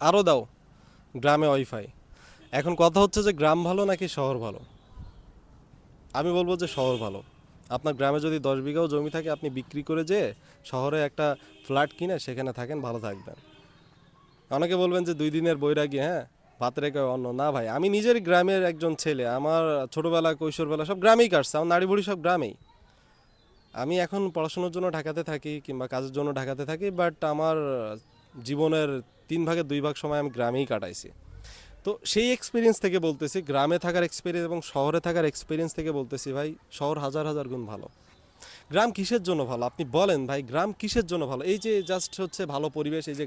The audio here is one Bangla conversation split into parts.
আরও দাও। গ্রামে ওয়াইফাই এখন কথা হচ্ছে যে গ্রাম ভালো নাকি শহর ভালো? আমি বলব যে শহর ভালো। আপনার গ্রামে যদি দশ বিঘাও জমি থাকে, আপনি বিক্রি করে যে শহরে একটা ফ্ল্যাট কিনে সেখানে থাকেন, ভালো থাকবেন। অনেকে বলবেন যে দুই দিনের বৈরাগী হ্যাঁ? ভাত রেখে অন্য। না ভাই, আমি নিজের গ্রামের একজন ছেলে, আমার ছোটোবেলা, কৈশোরবেলা সব গ্রামেই কাটছে, আমার নাড়ি বুড়ি সব গ্রামেই। আমি এখন পড়াশোনার জন্য ঢাকাতে থাকি কিংবা কাজের জন্য ঢাকাতে থাকি বাট আমার জীবনের তিন ভাগের দুই ভাগ সময় আমি গ্রামেই কাটাইছি। তো সেই এক্সপিরিয়েন্স থেকে বলতেছি, গ্রামে থাকার এক্সপিরিয়েন্স এবং শহরে থাকার এক্সপিরিয়েন্স থেকে বলতেছি, ভাই, শহর হাজার হাজার গুণ ভালো। গ্রাম কিসের জন্য ভালো? আপনি বলেন ভাই, গ্রাম কিসের জন্য ভালো? এই যে জাস্ট হচ্ছে ভালো পরিবেশ, এই যে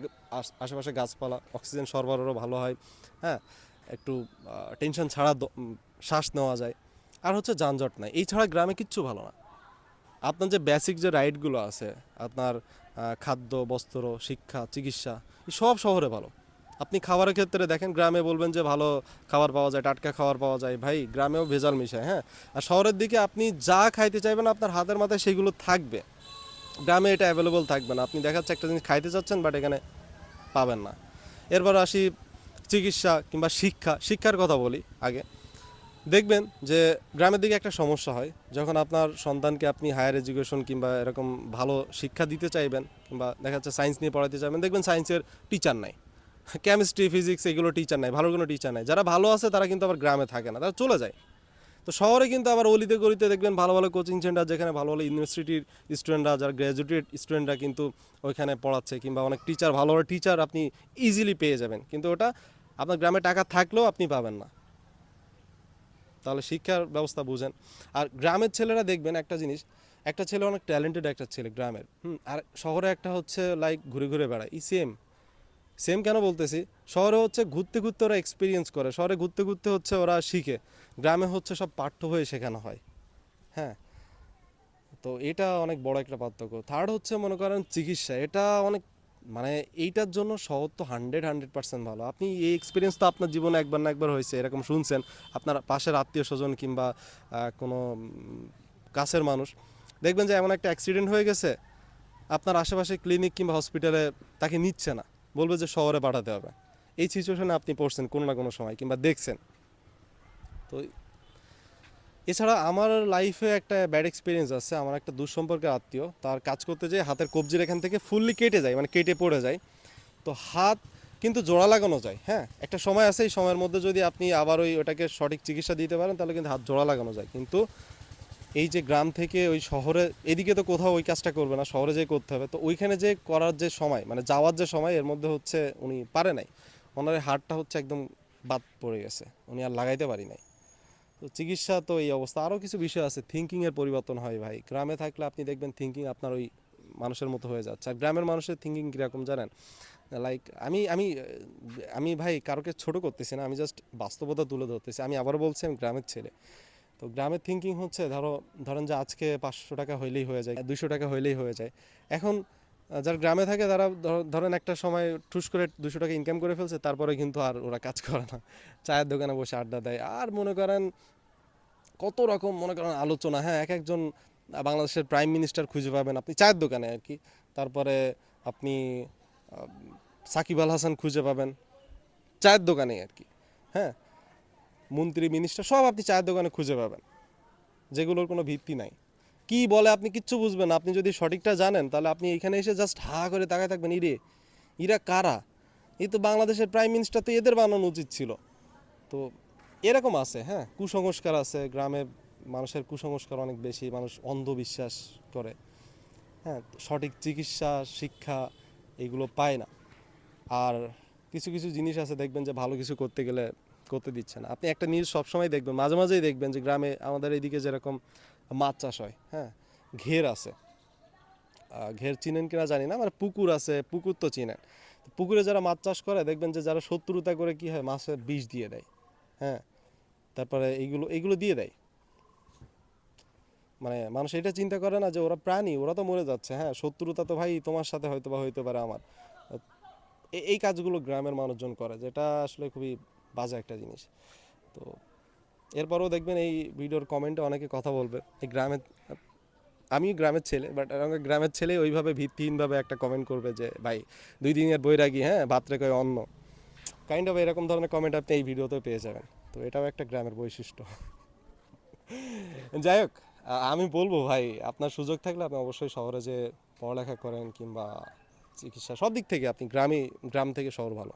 আশেপাশে গাছপালা, অক্সিজেন সরবরাহ ভালো হয় হ্যাঁ? একটু টেনশন ছাড়া শ্বাস নেওয়া যায়। আর হচ্ছে যানজট নাই। এই ছাড়া গ্রামে কিচ্ছু ভালো না। আপনার যে বেসিক যে রাইটগুলো আছে, আপনার খাদ্য, বস্ত্র, শিক্ষা, চিকিৎসা সব শহরে ভালো। আপনি খাবারের ক্ষেত্রে দেখেন, গ্রামে বলবেন যে ভালো খাবার পাওয়া যায়, টাটকা খাবার পাওয়া যায়, ভাই গ্রামেও ভেজাল মিশায় হ্যাঁ? আর শহরের দিকে আপনি যা খাইতে চাইবেন আপনার হাতের মাথায় সেগুলো থাকবে। গ্রামে এটা অ্যাভেলেবল থাকবে না। আপনি দেখাচ্ছে একটা জিনিস খাইতে চাচ্ছেন বাট এখানে পাবেন না। এরপর আসি চিকিৎসা কিংবা শিক্ষা। শিক্ষার কথা বলি আগে। দেখবেন যে গ্রামের দিকে একটা সমস্যা হয়। যখন আপনার সন্তানকে আপনি হায়ার এডুকেশন কিংবা এরকম ভালো শিক্ষা দিতে চাইবেন কিংবা দেখা যাচ্ছে সায়েন্স নিয়ে পড়াতে চাইবেন, দেখবেন সায়েন্সের টিচার নাই। কেমিস্ট্রি ফিজিক্স এগুলো টিচার নাই, ভালো কোনো টিচার নাই। যারা ভালো আছে তারা কিন্তু আবার গ্রামে থাকে না, তারা চলে যায়। তো শহরে কিন্তু আবার অলিতে গলিতে দেখবেন ভালো ভালো কোচিং সেন্টার যেখানে ভালো ভালো ইউনিভার্সিটির স্টুডেন্টরা যারা গ্র্যাজুয়েটেড স্টুডেন্টরা কিন্তু ওইখানে পড়াচ্ছে কিংবা অনেক টিচার ভালো ভালো টিচার আপনি ইজিলি পেয়ে যাবেন। কিন্তু ওটা আপনার গ্রামে টাকা থাকলেও আপনি পাবেন না। তাহলে শিক্ষার ব্যবস্থা বুঝেন। আর গ্রামের ছেলেরা দেখবেন একটা জিনিস, একটা ছেলে অনেক ট্যালেন্টেড একটা ছেলে গ্রামের, হুম, আর শহরে একটা হচ্ছে লাইক ঘুরে ঘুরে বেড়ায়, ই সেম সেম কেন বলতেছি? শহরে হচ্ছে ঘুরতে ঘুরতে ওরা এক্সপিরিয়েন্স করে, শহরে ঘুরতে ঘুরতে হচ্ছে ওরা শিখে, গ্রামে হচ্ছে সব পাঠ্য হয়ে শেখানো হয় হ্যাঁ। তো এটা অনেক বড় একটা পার্থক্য। থার্ড হচ্ছে মনে করেন চিকিৎসা, এটা অনেক মানে এইটার জন্য শহর তো হান্ড্রেড হান্ড্রেড পার্সেন্ট ভালো। আপনি এই এক্সপিরিয়েন্স তো আপনার জীবনে একবার না একবার হয়েছে, এরকম শুনছেন। আপনার পাশের আত্মীয় স্বজন কিংবা কোনো কাছের মানুষ, দেখবেন যে এমন একটা অ্যাক্সিডেন্ট হয়ে গেছে, আপনার আশেপাশে ক্লিনিক কিংবা হসপিটালে তাকে নিচ্ছে না। বলবে যে শহরে পাঠাতে হবে। এই সিচুয়েশনে আপনি পড়ছেন কোনো না কোনো সময় কিংবা দেখছেন। তো এছাড়া আমার লাইফে একটা ব্যাড এক্সপিরিয়েন্স আছে। আমার একটা দুঃসম্পর্কের আত্মীয়, তার কাজ করতে যেয়ে হাতের কবজির এখান থেকে ফুললি কেটে যায় মানে কেটে পড়ে যায়। তো হাত কিন্তু জোড়া লাগানো যায় হ্যাঁ? একটা সময় আছে, এই সময়ের মধ্যে যদি আপনি আবার ওই ওটাকে সঠিক চিকিৎসা দিতে পারেন, তাহলে কিন্তু হাত জোড়া লাগানো যায়। কিন্তু এই যে গ্রাম থেকে ওই শহরে, এদিকে তো কোথাও ওই কাজটা করবে না, শহরে যেয়ে করতে হবে। তো ওইখানে যে করার যে সময় মানে যাওয়ার যে সময়, এর মধ্যে হচ্ছে উনি পারে নাই। ওনার হাড়টা হচ্ছে একদম বাদ পড়ে গেছে, উনি আর লাগাইতে পারি নাই। তো চিকিৎসা তো এই অবস্থা। আরও কিছু বিষয় আছে থিঙ্কিংয়ের পরিবর্তন হয় ভাই। গ্রামে থাকলে আপনি দেখবেন থিঙ্কিং আপনার ওই মানুষের মতো হয়ে যাচ্ছে। আর গ্রামের মানুষের থিঙ্কিং কীরকম জানেন? লাইক আমি আমি আমি ভাই কারোকে ছোট করতেছি না, আমি জাস্ট বাস্তবতা তুলে ধরতেছি। আমি আবার বলছি, আমি গ্রামের ছেলে। তো গ্রামের থিঙ্কিং হচ্ছে, ধরো, ধরেন যে আজকে পাঁচশো টাকা হইলেই হয়ে যায় দুশো টাকা হইলেই হয়ে যায়। এখন যারা গ্রামে থাকে তারা ধর- ধরেন একটা সময় ঠুস করে দুশো টাকা ইনকাম করে ফেলছে, তারপরে কিন্তু আর ওরা কাজ করে না। চায়ের দোকানে বসে আড্ডা দেয়। আর মনে করেন কত রকম মনে করেন আলোচনা হ্যাঁ এক একজন বাংলাদেশের প্রাইম মিনিস্টার খুঁজে পাবেন আপনি চায়ের দোকানে আর কি। তারপরে আপনি সাকিব আল হাসান খুঁজে পাবেন চায়ের দোকানে আর কি হ্যাঁ। মন্ত্রী মিনিস্টার সব আপনি চায়ের দোকানে খুঁজে পাবেন, যেগুলোর কোনো ভিত্তি নাই। কি বলে আপনি কিচ্ছু বুঝবেন আপনি যদি সঠিকটা জানেন, তাহলে আপনি এখানে এসে জাস্ট হা করে তাকায় থাকবেন, ইরে, ইরা কারা? এই তো বাংলাদেশের প্রাইম মিনিস্টার তো এদের বানানো উচিত ছিল। তো এরকম আছে হ্যাঁ? কুসংস্কার আছে, গ্রামে মানুষের কুসংস্কার অনেক বেশি, মানুষ অন্ধবিশ্বাস করে। হ্যাঁ সঠিক চিকিৎসা, শিক্ষা এগুলো পায় না। আর কিছু কিছু জিনিস আছে, দেখবেন যে ভালো কিছু করতে গেলে করতে দিচ্ছে না। আপনি একটা নিউজ সবসময় দেখবেন, মাঝে, মাঝেই দেখবেন যে গ্রামে আমাদের এইদিকে যেরকম মাছ চাষ হয় হ্যাঁ? ঘের আছে। ঘের চিনেন কিনা জানি না মানে পুকুর আছে, পুকুর তো চিনেন। পুকুরে যারা মাছ চাষ করে, দেখবেন যে যারা শত্রুতা করে কি হয়, মাছের বিষ দিয়ে দেয় হ্যাঁ? তারপরে এইগুলো এইগুলো দিয়ে দেয়। মানে মানুষ এটা চিন্তা করে না যে ওরা প্রাণী, ওরা তো মরে যাচ্ছে হ্যাঁ? শত্রুতা তো ভাই তোমার সাথে হয়তো বা হইতে পারে আমার। এই কাজগুলো গ্রামের মানুষজন করে, যেটা আসলে খুবই বাজে একটা জিনিস। তো এরপরেও দেখবেন এই ভিডিওর কমেন্টে অনেকে কথা বলবে, এই গ্রামের আমি গ্রামের ছেলে বাট গ্রামের ছেলে ওইভাবে ভিত্তিহীনভাবে একটা কমেন্ট করবে যে, ভাই, দুই দিনের বৈরাগী হ্যাঁ ভাত রেখে অন্য কাইন্ড অফ এরকম ধরনের কমেন্ট আপনি এই ভিডিওতে পেয়ে যাবেন। তো এটাও একটা গ্রামের বৈশিষ্ট্য। যাই হোক আমি বলব, ভাই, আপনার সুযোগ থাকলে আপনি অবশ্যই শহরে যে পড়ালেখা করেন কিংবা চিকিৎসা, সব দিক থেকে আপনি গ্রামে, গ্রাম থেকে শহর ভালো।